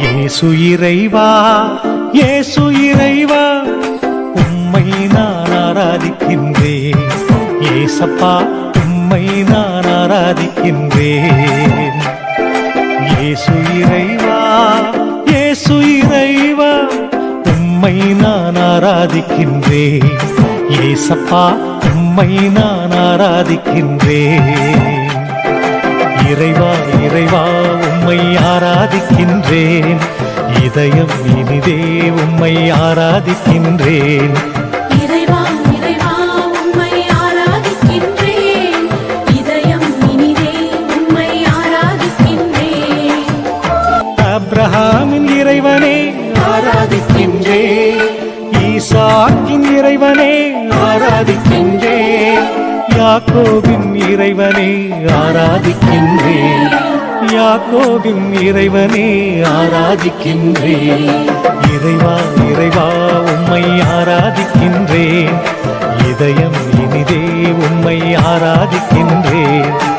ஏசு இறைவா ஏசு இறைவா உம்மை நான் ஆராதிக்கின்றேன். ஏசப்பா உம்மை நான் ஆராதிக்கின்றேன். ஏசு இறைவா ஏசு இறைவா உம்மை நான் ஆராதிக்கின்றேன். ஏசப்பா உம்மை நான் ஆராதிக்கின்றேன். இறைவா இறைவா உம்மை ஆராதிக்கின்றேன். இதயம் இனிதே உம்மை ஆராதிக்கின்றேன். அப்ரஹாமின் இறைவனே ஆராதிக்கின்றேன். ஈசாக்கின் இறைவனே ஆராதிக்கின்றேன். யாக்கோபின் இறைவனே ஆராதிக்கின்றேன். யாக்கோவின் இறைவனே ஆராதிக்கின்றேன். இறைவா இறைவா உம்மை ஆராதிக்கின்றேன். இதயம் இனிதே உம்மை ஆராதிக்கின்றேன்.